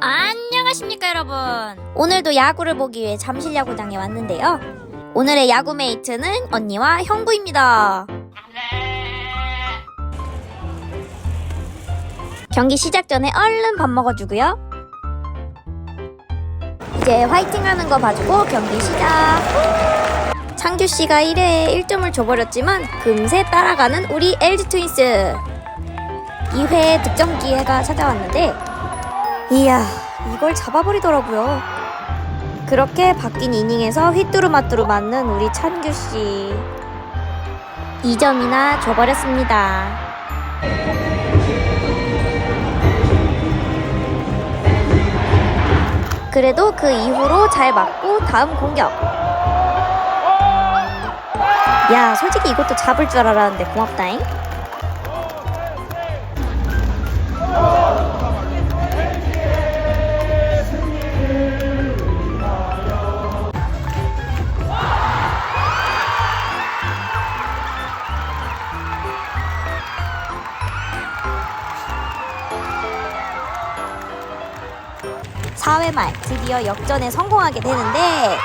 안녕하십니까 여러분. 오늘도 야구를 보기 위해 잠실 야구장에 왔는데요. 오늘의 야구 메이트는 언니와 형부입니다. 경기 시작 전에 얼른 밥 먹어주고요. 이제 화이팅 하는 거 봐주고 경기 시작. 창규 씨가 1회에 1점을 줘버렸지만 금세 따라가는 우리 LG 트윈스. 2회 득점 기회가 찾아왔는데 이야 이걸 잡아버리더라고요. 그렇게 바뀐 이닝에서 휘뚜루마뚜루 맞는 우리 찬규 씨. 2점이나 줘버렸습니다. 그래도 그 이후로 잘 맞고 다음 공격. 야 솔직히 이것도 잡을 줄 알았는데 고맙다잉 사회말 드디어 역전에 성공하게 되는데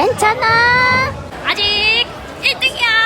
괜찮아. 아직 1등이야.